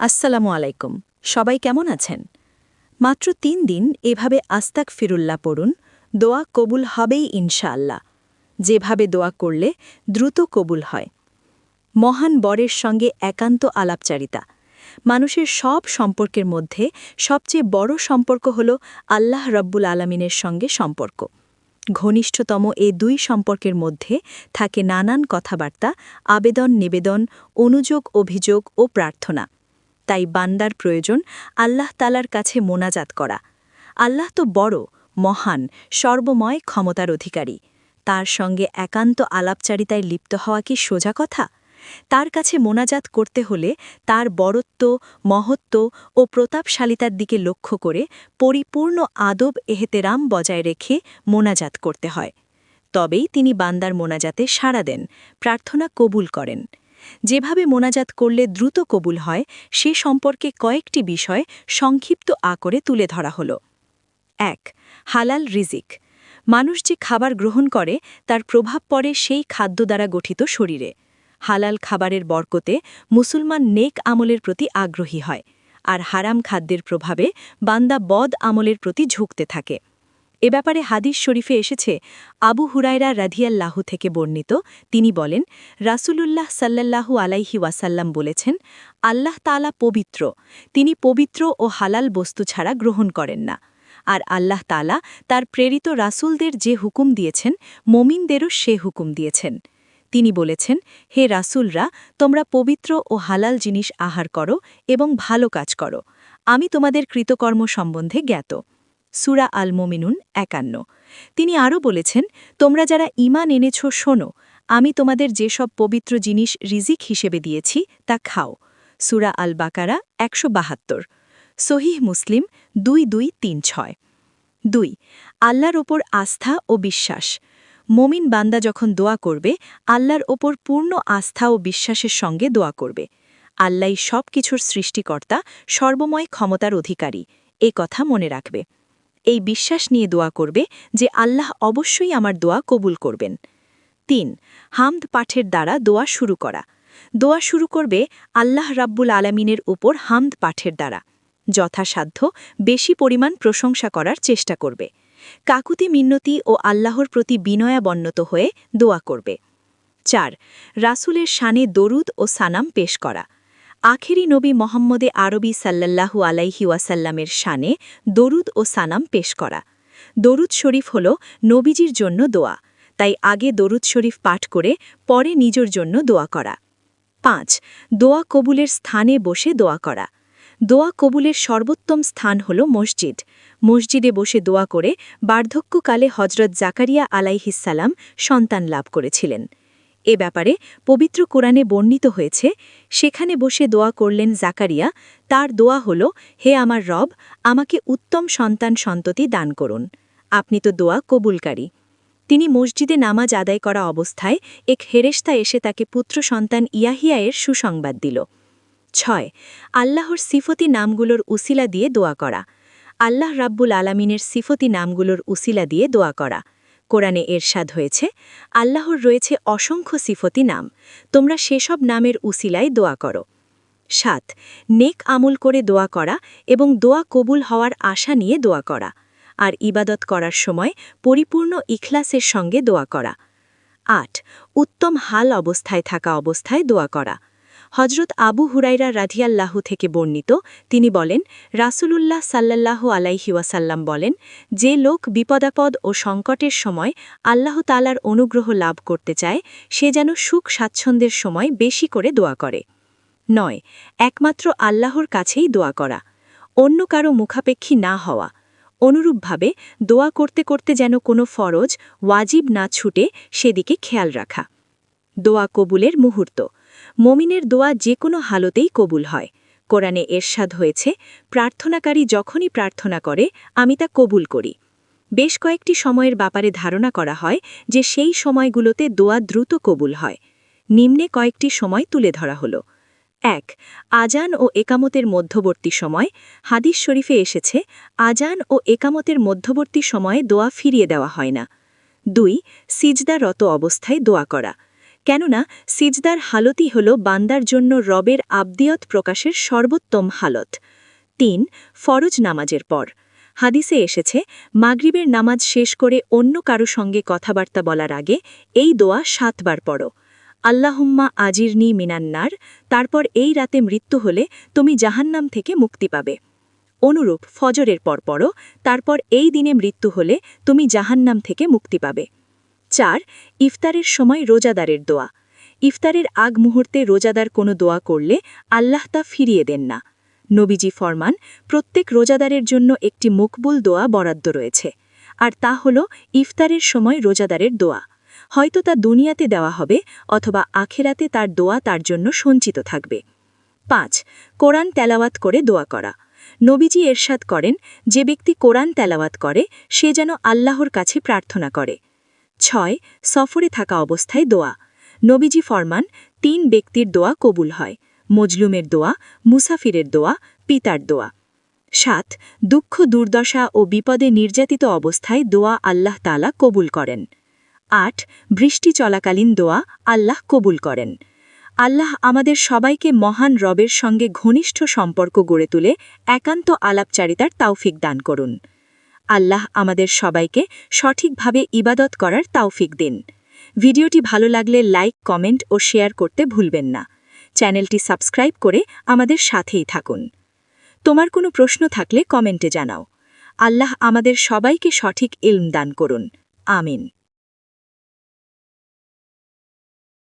আসসালামু আলাইকুম। সবাই কেমন আছেন? মাত্র তিন দিন এভাবে আস্তাক ফিরুল্লাহ পড়ুন, দোয়া কবুল হবেই ইনশাআল্লাহ। যেভাবে দোয়া করলে দ্রুত কবুল হয়। মহান বরের সঙ্গে একান্ত আলাপচারিতা। মানুষের সব সম্পর্কের মধ্যে সবচেয়ে বড় সম্পর্ক হল আল্লাহ রব্বুল আলমিনের সঙ্গে সম্পর্ক। ঘনিষ্ঠতম এই দুই সম্পর্কের মধ্যে থাকে নানান কথাবার্তা আবেদন নিবেদন অনুযোগ অভিযোগ ও প্রার্থনা। তাই বান্দার প্রয়োজন আল্লাহ তালার কাছে মোনাজাত করা। আল্লাহ তো বড়, মহান, সর্বময় ক্ষমতার অধিকারী। তার সঙ্গে একান্ত আলাপচারিতায় লিপ্ত হওয়া কি সোজা কথা? তার কাছে মোনাজাত করতে হলে তার বড়ত্ব, মহত্ব ও প্রতাপশালিতার দিকে লক্ষ্য করে পরিপূর্ণ আদব এহেতেরাম বজায় রেখে মোনাজাত করতে হয়। তবেই তিনি বান্দার মোনাজাতে সাড়া দেন, প্রার্থনা কবুল করেন। যেভাবে মোনাজাত করলে দ্রুত কবুল হয়, সে সম্পর্কে কয়েকটি বিষয় সংক্ষিপ্ত আকরে তুলে ধরা হল। এক, হালাল রিজিক। মানুষ যে খাবার গ্রহণ করে, তার প্রভাব পড়ে সেই খাদ্য দ্বারা গঠিত শরীরে। হালাল খাবারের বরকতে মুসলমান নেক আমলের প্রতি আগ্রহী হয়, আর হারাম খাদ্যের প্রভাবে বান্দা বদ আমলের প্রতি ঝুঁকতে থাকে। এ ব্যাপারে হাদিস শরীফে এসেছে, আবু হুরায়রা রাধিয়াল্লাহু থেকে বর্ণিত। তিনি বলেন, রাসূলুল্লাহ সাল্লাল্লাহু আলাইহি ওয়াসাল্লাম বলেছেন, আল্লাহ তালা পবিত্র। তিনি পবিত্র ও হালাল বস্তু ছাড়া গ্রহণ করেন না। আর আল্লাহ তালা তার প্রেরিত রাসূলদের যে হুকুম দিয়েছেন, মমিনদেরও সে হুকুম দিয়েছেন। তিনি বলেছেন, হে রাসূলরা, তোমরা পবিত্র ও হালাল জিনিস আহার করো এবং ভালো কাজ করো। আমি তোমাদের কৃতকর্ম সম্বন্ধে জ্ঞাত। সুরা আল মোমিনুন একান্ন। তিনি আরও বলেছেন, তোমরা যারা ইমান এনেছ, শোনো, আমি তোমাদের যেসব পবিত্র জিনিস রিজিক হিসেবে দিয়েছি, তা খাও। সুরা আল বাকারা একশো বাহাত্তর। সহিহ মুসলিম দুই দুই তিন ছয়। দুই, আল্লাহর ওপর আস্থা ও বিশ্বাস। মমিন বান্দা যখন দোয়া করবে, আল্লাহর ওপর পূর্ণ আস্থা ও বিশ্বাসের সঙ্গে দোয়া করবে। আল্লাহ সব কিছুর সৃষ্টিকর্তা, সর্বময় ক্ষমতার অধিকারী, এ কথা মনে রাখবে। এই বিশ্বাস নিয়ে দোয়া করবে যে আল্লাহ অবশ্যই আমার দোয়া কবুল করবেন। তিন, হামদ পাঠের দ্বারা দোয়া শুরু করা। দোয়া শুরু করবে আল্লাহ রাব্বুল আলমিনের উপর হামদ পাঠের দ্বারা। যথাসাধ্য বেশি পরিমাণ প্রশংসা করার চেষ্টা করবে। কাকুতি মিন্নতি ও আল্লাহর প্রতি বিনয়াবন্নত হয়ে দোয়া করবে। চার, রাসুলের শানে দরুদ ও সানাম পেশ করা। আখেরি নবী মোহাম্মদে আরবি সাল্লাল্লাহু আলাইহি ওয়াসাল্লামের শানে দরুদ ও সানাম পেশ করা। দরুদ শরীফ হল নবীজির জন্য দোয়া। তাই আগে দরুদ শরীফ পাঠ করে পরে নিজের জন্য দোয়া করা। পাঁচ, দোয়া কবুলের স্থানে বসে দোয়া করা। দোয়া কবুলের সর্বোত্তম স্থান হল মসজিদ। মসজিদে বসে দোয়া করে বার্ধক্যকালে হজরত জাকারিয়া আলাইহিসাল্লাম সন্তান লাভ করেছিলেন। এ ব্যাপারে পবিত্র কোরআনে বর্ণিত হয়েছে, সেখানে বসে দোয়া করলেন জাকারিয়া, তার দোয়া হল, হে আমার রব, আমাকে উত্তম সন্তান সন্ততি দান করুন। আপনি তো দোয়া কবুলকারী। তিনি মসজিদে নামাজ আদায় করা অবস্থায় এক হেরেস্তা এসে তাকে পুত্র সন্তান ইয়াহিয়ায়ের সুসংবাদ দিল। ছয়, আল্লাহর সিফতি নামগুলোর উসিলা দিয়ে দোয়া করা। আল্লাহ রাব্বুল আলামিনের সিফতি নামগুলোর উসিলা দিয়ে দোয়া করা। কোরআনে এরশাদ হয়েছে, আল্লাহর রয়েছে অসংখ্য সিফতি নাম। তোমরা সেসব নামের উসিলায় দোয়া করো। সাত, নেক আমল করে দোয়া করা এবং দোয়া কবুল হওয়ার আশা নিয়ে দোয়া করা। আর ইবাদত করার সময় পরিপূর্ণ ইখলাসের সঙ্গে দোয়া করা। আট, উত্তম হাল অবস্থায় থাকা অবস্থায় দোয়া করা। হজরত আবু হুরাইরা রাধিয়াল্লাহু থেকে বর্ণিত, তিনি বলেন, রাসূলুল্লাহ সাল্লাল্লাহ আলাইহি ওয়াসাল্লাম বলেন, যে লোক বিপদাপদ ও সংকটের সময় আল্লাহ তালার অনুগ্রহ লাভ করতে চায়, সে যেন সুখ স্বাচ্ছন্দ্যের সময় বেশি করে দোয়া করে। নয়, একমাত্র আল্লাহর কাছেই দোয়া করা, অন্য কারও মুখাপেক্ষী না হওয়া, অনুরূপভাবে দোয়া করতে করতে যেন কোনো ফরজ, ওয়াজিব না ছুটে সেদিকে খেয়াল রাখা। দোয়া কবুলের মুহূর্ত মমিনের দোয়া যে কোনো হালতেই কবুল হয়। কোরআনে এরশাদ হয়েছে, প্রার্থনাকারী যখনই প্রার্থনা করে, আমি তা কবুল করি। বেশ কয়েকটি সময়ের ব্যাপারে ধারণা করা হয় যে সেই সময়গুলোতে দোয়া দ্রুত কবুল হয়। নিম্নে কয়েকটি সময় তুলে ধরা হল। এক আজান ও একামতের মধ্যবর্তী সময়। হাদিস শরীফে এসেছে আজান ও একামতের মধ্যবর্তী সময়ে দোয়া ফিরিয়ে দেওয়া হয় না। দুই, সিজদারত অবস্থায় দোয়া করা। কেননা সিজদার হালতই হল বান্দার জন্য রবের আবদিয়ত প্রকাশের সর্বোত্তম হালত। তিন, ফরজ নামাজের পর। হাদিসে এসেছে, মাগরিবের নামাজ শেষ করে অন্য কারও সঙ্গে কথাবার্তা বলার আগে এই দোয়া সাতবার পড়ো। আল্লাহুম্মা আজিরনি মিনান্নার তারপর এই রাতে মৃত্যু হলে তুমি জাহান্নাম থেকে মুক্তি পাবে। অনুরূপ ফজরের পর পড়ো, তারপর এই দিনে মৃত্যু হলে তুমি জাহান্নাম থেকে মুক্তি পাবে। চার, ইফতারের সময় রোজাদারের দোয়া। ইফতারের আগ মুহূর্তে রোজাদার কোনো দোয়া করলে আল্লাহ তা ফিরিয়ে দেন না। নবীজি ফরমান, প্রত্যেক রোজাদারের জন্য একটি মকবুল দোয়া বরাদ্দ রয়েছে। আর তা হল ইফতারের সময় রোজাদারের দোয়া। হয়তো তা দুনিয়াতে দেওয়া হবে অথবা আখেরাতে তার দোয়া তার জন্য সঞ্চিত থাকবে। পাঁচ, কোরআন তেলাওয়াত করে দোয়া করা। নবীজি এরশাদ করেন, যে ব্যক্তি কোরআন তেলাওয়াত করে, সে যেন আল্লাহর কাছে প্রার্থনা করে। ছয়, সফরে থাকা অবস্থায় দোয়া। নবীজি ফরমান, তিন ব্যক্তির দোয়া কবুল হয়। মজলুমের দোয়া, মুসাফিরের দোয়া, পিতার দোয়া। সাত, দুঃখ, দুর্দশা ও বিপদে নির্যাতিত অবস্থায় দোয়া আল্লাহ তালা কবুল করেন। আট, বৃষ্টি চলাকালীন দোয়া আল্লাহ কবুল করেন। আল্লাহ আমাদের সবাইকে মহান রবের সঙ্গে ঘনিষ্ঠ সম্পর্ক গড়ে তুলে একান্ত আলাপচারিতার তাওফিক দান করুন। আল্লাহ আমাদের সবাইকে সঠিকভাবে ইবাদত করার তাওফিক দিন। ভিডিওটি ভালো লাগলে লাইক, কমেন্ট ও শেয়ার করতে ভুলবেন না। চ্যানেলটি সাবস্ক্রাইব করে আমাদের সাথেই থাকুন। তোমার কোনো প্রশ্ন থাকলে কমেন্টে জানাও। আল্লাহ আমাদের সবাইকে সঠিক ইলম দান করুন। আমিন।